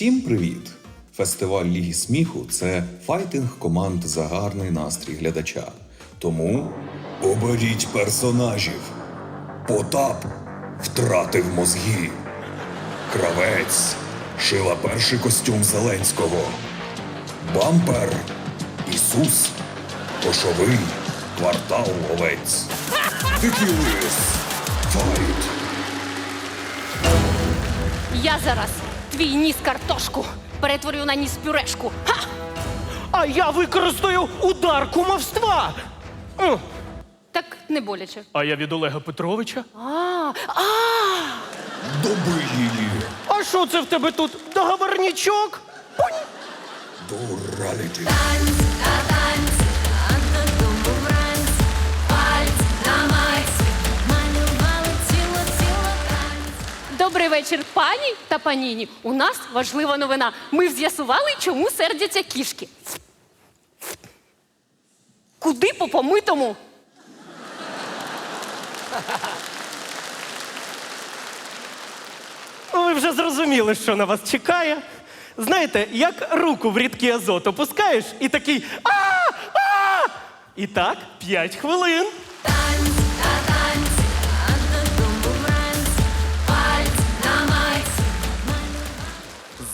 Всім привіт! Фестиваль Ліги сміху це файтинг команд за гарний настрій глядача. Тому оберіть персонажів. Потап втратив мозги. Кравець шила перший костюм Зеленського. Бампер Ісус. Кошовий квартал овець. Дикілис. Файт. Я зараз твій ніс картошку перетворю на ніс пюрешку. Ха! А я використаю удар кумовства. М. Так не боляче. А я від Олега Петровича. А, а, Добий її. А що це в тебе тут? Договорнічок? Пунь. Дураліті. Вечір, пані та паніні. У нас важлива новина. Ми з'ясували, чому сердяться кішки. Куди по помитому? Ви вже зрозуміли, що на вас чекає. Знаєте, як руку в рідкий азот опускаєш і такий а а І так, п'ять хвилин.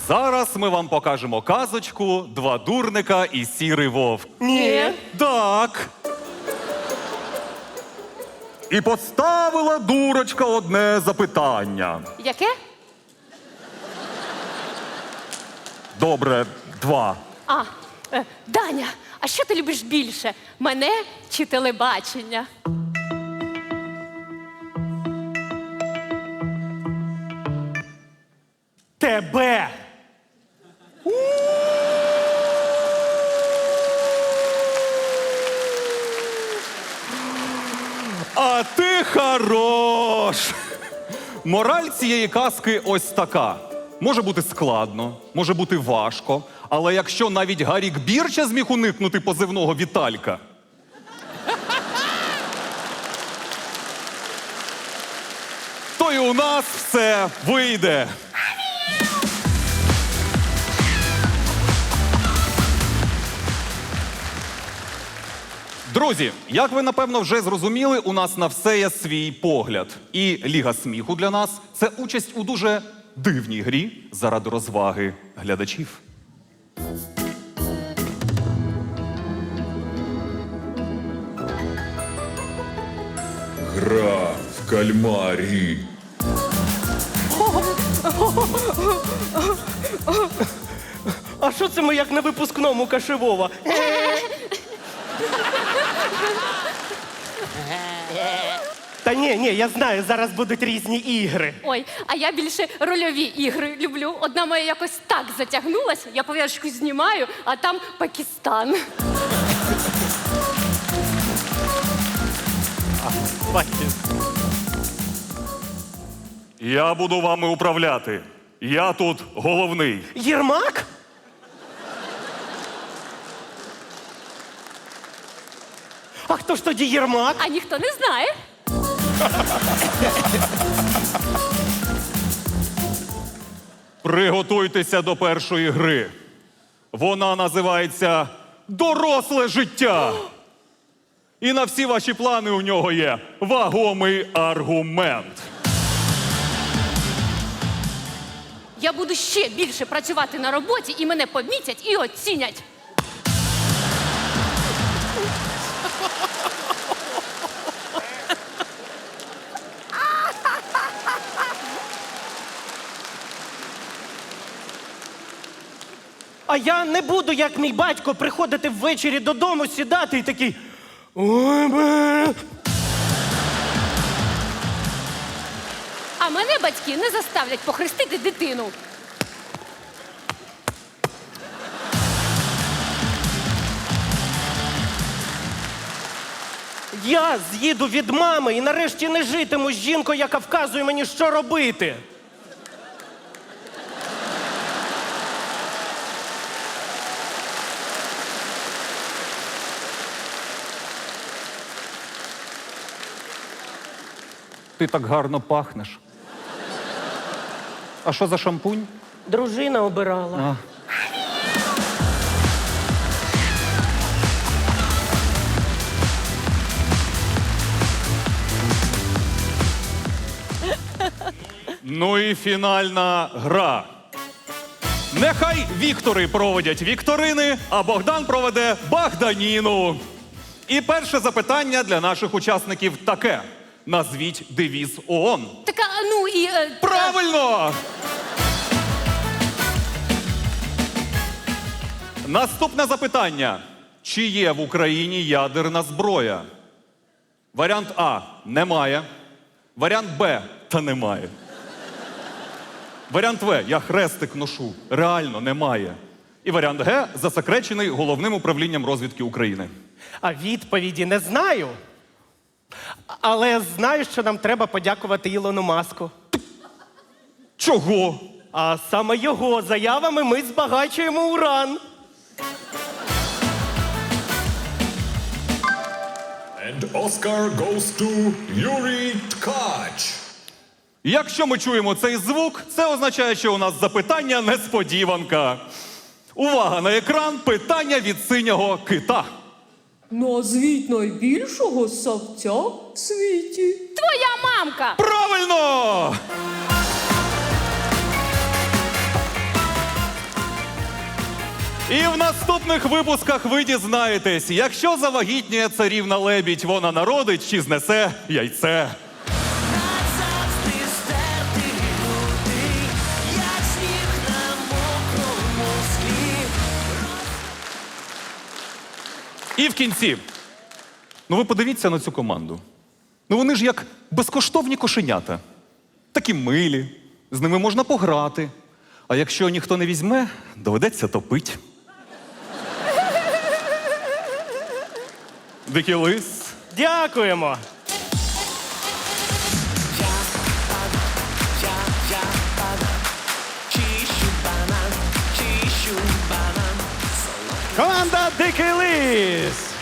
Зараз ми вам покажемо казочку Два дурника і сірий вовк. Ні. Так. І поставила дурочка одне запитання. Яке? Добре, два. А, е, Даня, а що ти любиш більше? Мене чи телебачення? Тебе. Мораль цієї казки ось така. Може бути складно, може бути важко, але якщо навіть Гарік Бірча зміг уникнути позивного Віталька. То і у нас все вийде. Друзі, як ви напевно вже зрозуміли, у нас на все є свій погляд. І Ліга сміху для нас це участь у дуже дивній грі заради розваги глядачів. Гра в кальмарі. А що це ми як на випускному Кашевова? Та ні, ні, я знаю, зараз будуть різні ігри. Ой, а я більше рольові ігри люблю. Одна моя якось так затягнулася, я пов'язку знімаю, а там Пакистан. Я буду вами управляти. Я тут головний. Єрмак? А хто ж тоді Єрмак? А ніхто не знає. Приготуйтеся до першої гри. Вона називається Доросле життя. І на всі ваші плани у нього є вагомий аргумент. Я буду ще більше працювати на роботі, і мене помітять і оцінять. А я не буду, як мій батько, приходити ввечері додому, сідати і такий. Ой, бе. А мене батьки не заставлять похрестити дитину. Я з'їду від мами і нарешті не житиму з жінкою, яка вказує мені, що робити. Ти так гарно пахнеш. А що за шампунь? Дружина обирала. Ну і фінальна гра. Нехай Віктори проводять вікторини, а Богдан проведе Богданіну. І перше запитання для наших учасників таке: назвіть девіз ООН. Така, ну і. е, Правильно! Наступне запитання: чи є в Україні ядерна зброя? Варіант А немає. Варіант Б та немає. Варіант В я хрестик ношу. Реально немає. І варіант Г засекречений головним управлінням розвідки України. А відповіді не знаю. Але знаю, що нам треба подякувати Ілону Маску. Чого? А саме його заявами ми збагачуємо уран. And Oscar goes to Yuri Tkach. Якщо ми чуємо цей звук, це означає, що у нас запитання несподіванка. Увага на екран! Питання від синього кита. Назвіть найбільшого савця в світі. Твоя мамка! Правильно! І в наступних випусках ви дізнаєтесь, якщо завагітніє царівна лебідь, вона народить чи знесе яйце. І в кінці. Ну ви подивіться на цю команду. Ну вони ж як безкоштовні кошенята. Такі милі, з ними можна пограти. А якщо ніхто не візьме, доведеться топить. Дикий лис. Дякуємо. Команда Дикий Лис.